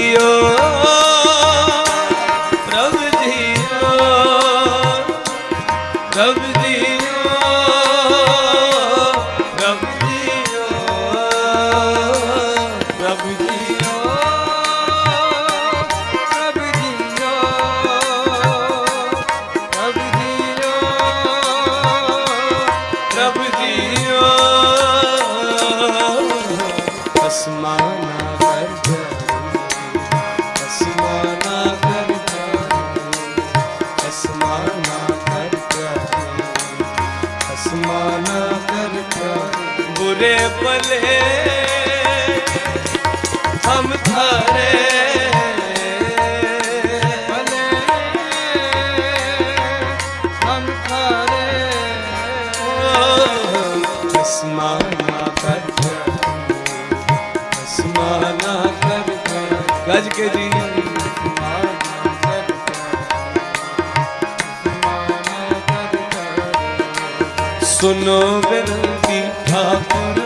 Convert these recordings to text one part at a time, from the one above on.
Yo. ਗੱਜ ਕੇ ਜੀ ਸੁਨੋ ਬਿਨਤੀ ਠਾਕੁਰ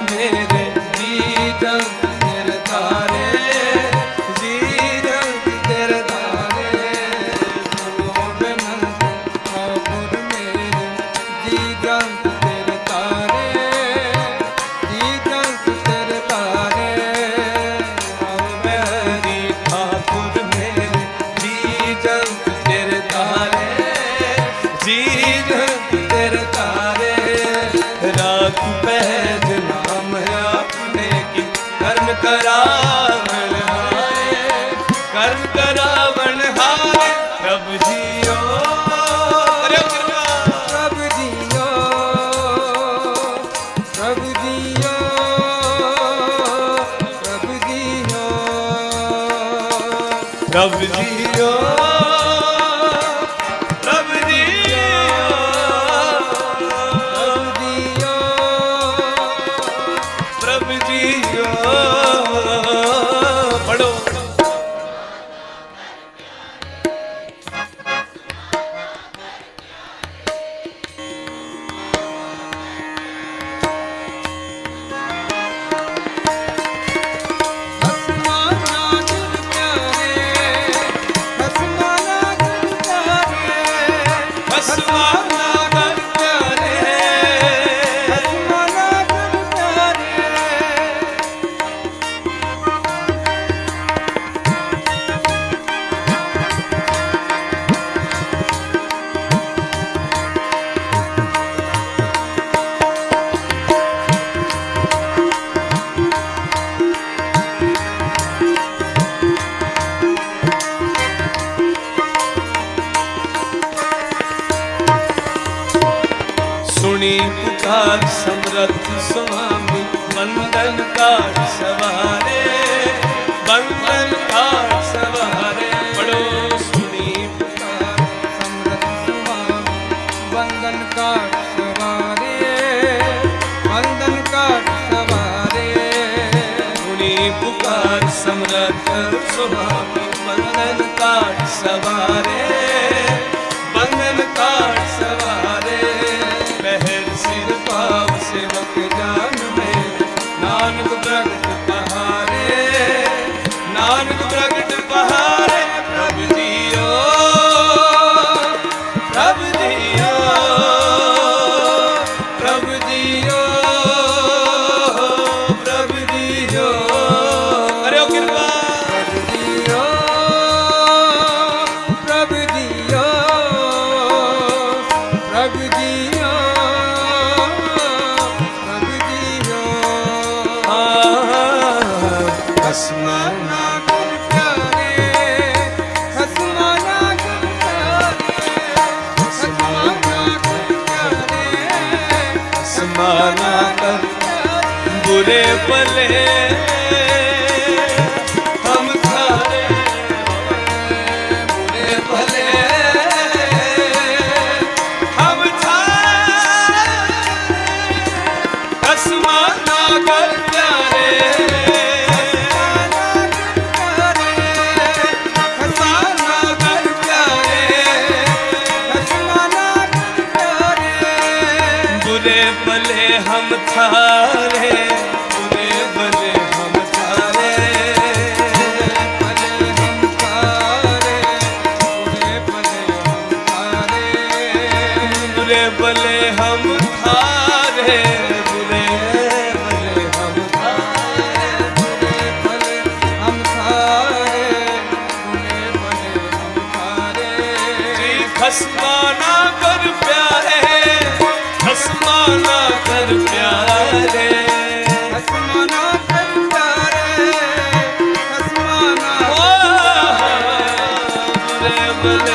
हमारे रे भले हम थारे never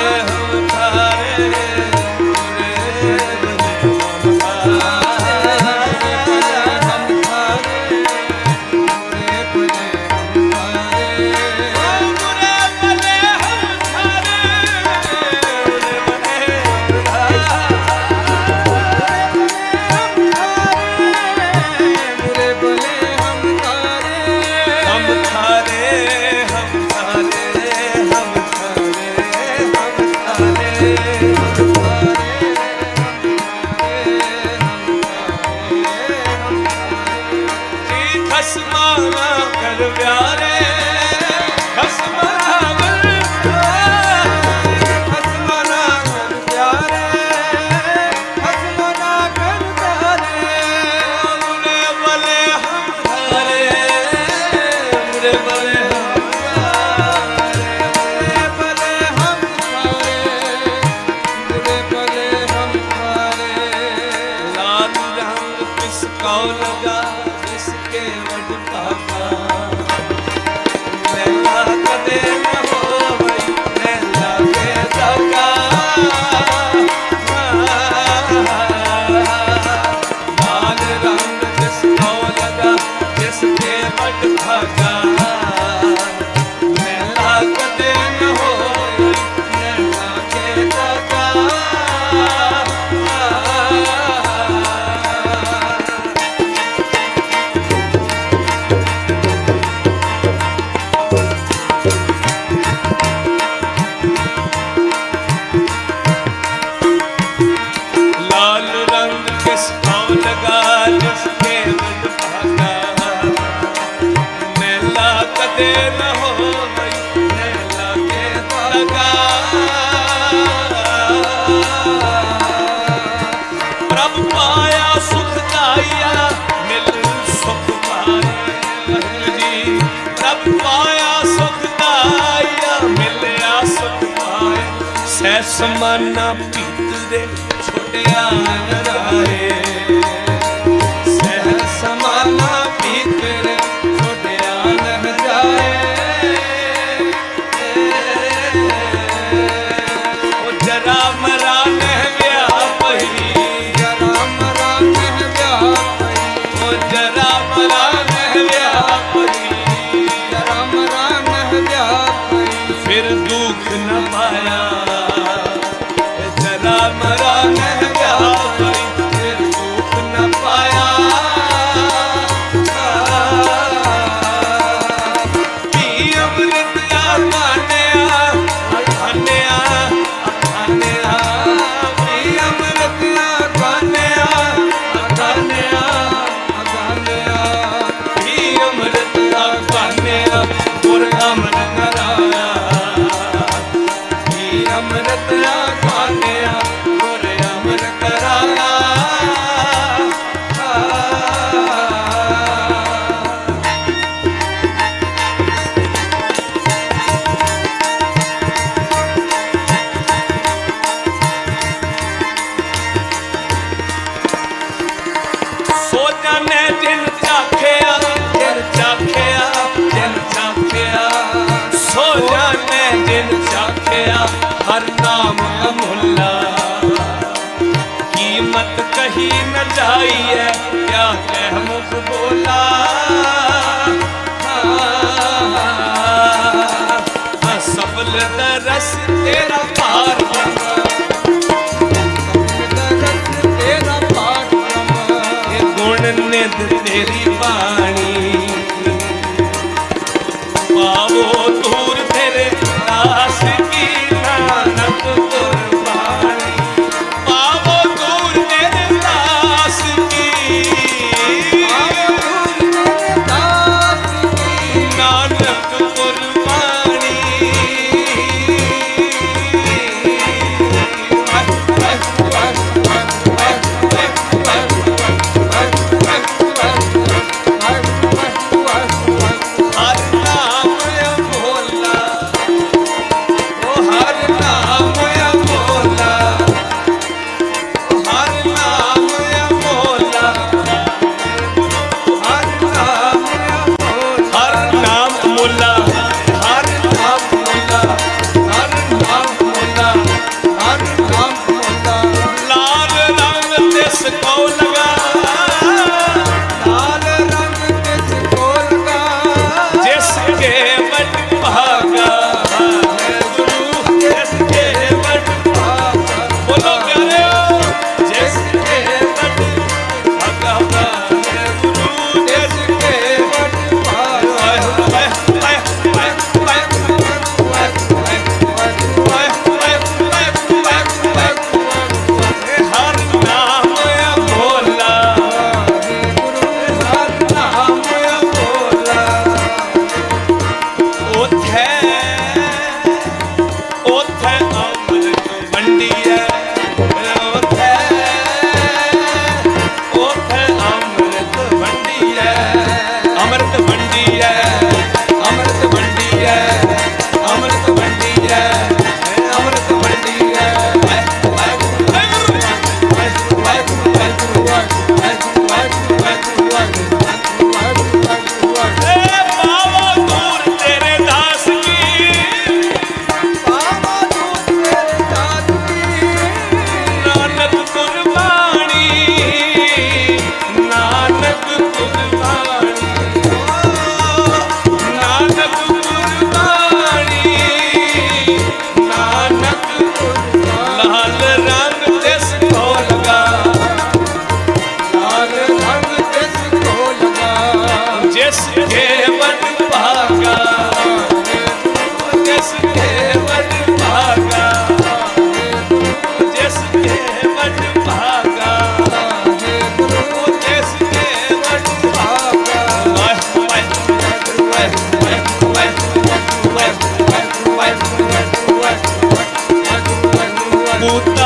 ਸਮਾਨਾ ਪੀਤ ਦੇ ਛੋਟਿਆ ਨਰਾਏ जब कहीं न जाइए क्या है मुख बोला सफल दरस तेरा पार तेरा पार गुण निंद तेरी पानी पावो зовут.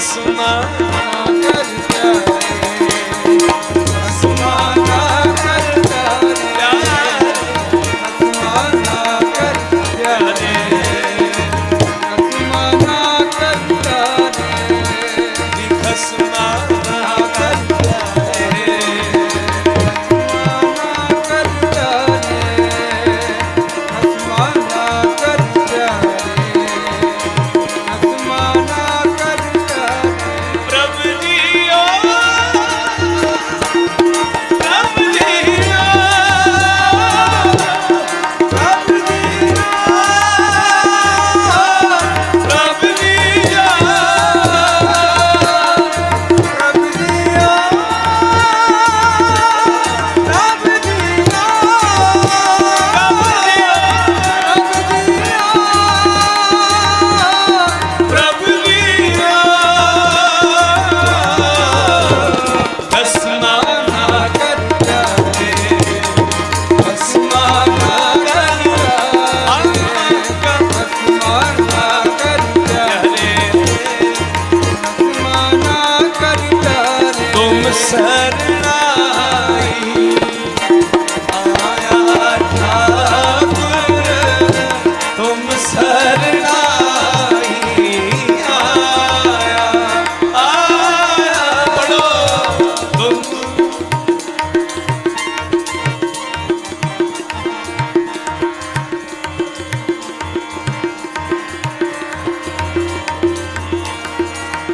rüyasına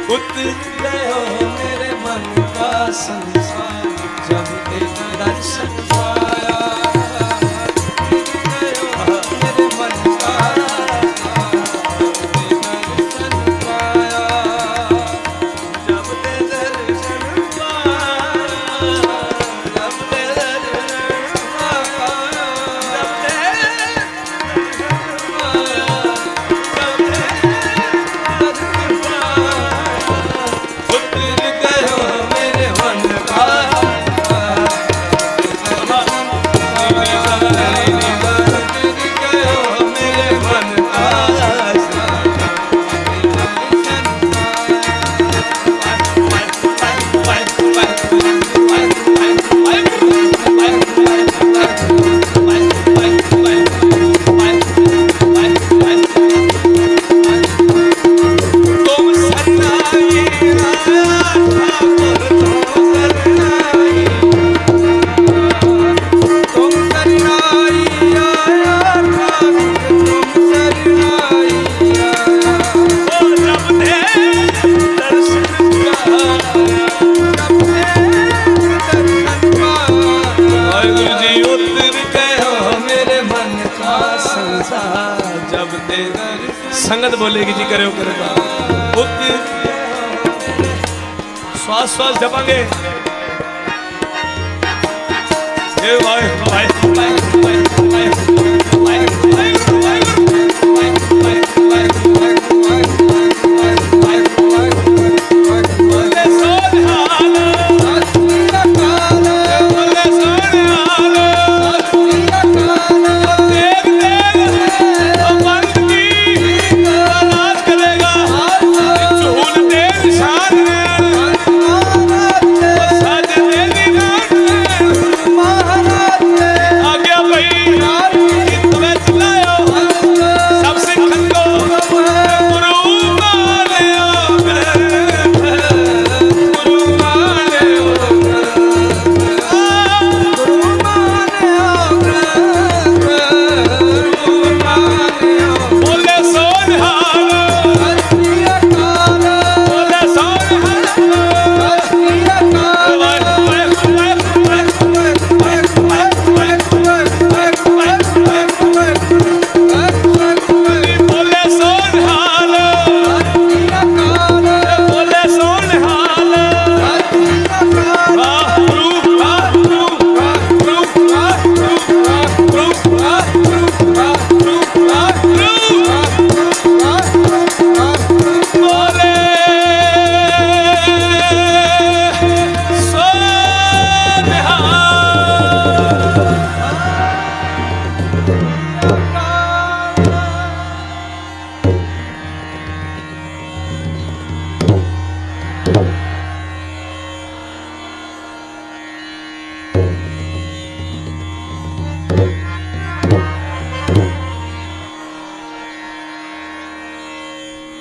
ਉਤ ਮੇਰੇ ਮਨ ਦਾ ਸੰਸਾਰ। ਜਬ ਤੇ ਦਰਸ਼ਨ ਸੰਗਤ ਬੋਲੇਗੀ ਜੀ ਕਰਿਓ ਕਿਰਪਾ ਉਤ ਸਵਾਸ ਸਵਾਸ ਜਪਾਂਗੇ। ਏ ਵਾਹਿਗੁਰੂ ਵਾਹਿਗੁਰੂ।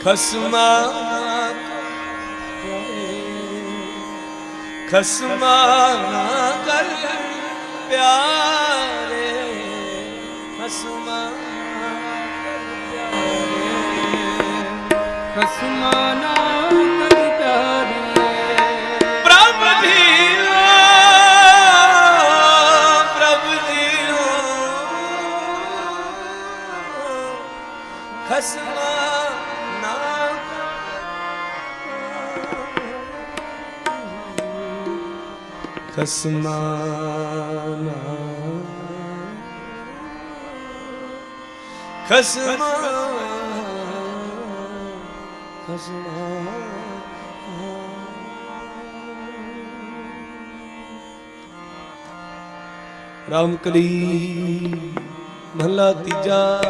ਖਸਮਾ ਖਸਮਾ ਨਾ ਕਰ ਪਿਆਰੇ ਖਸਮਾ ਖਸਮਾਨਾ ਕਰ ਖਸਮਾ ਨਾ। ਖਸਮਾ। ਰਾਮ ਕਲੀ ਮਹਲਾ ਤੀਜਾ।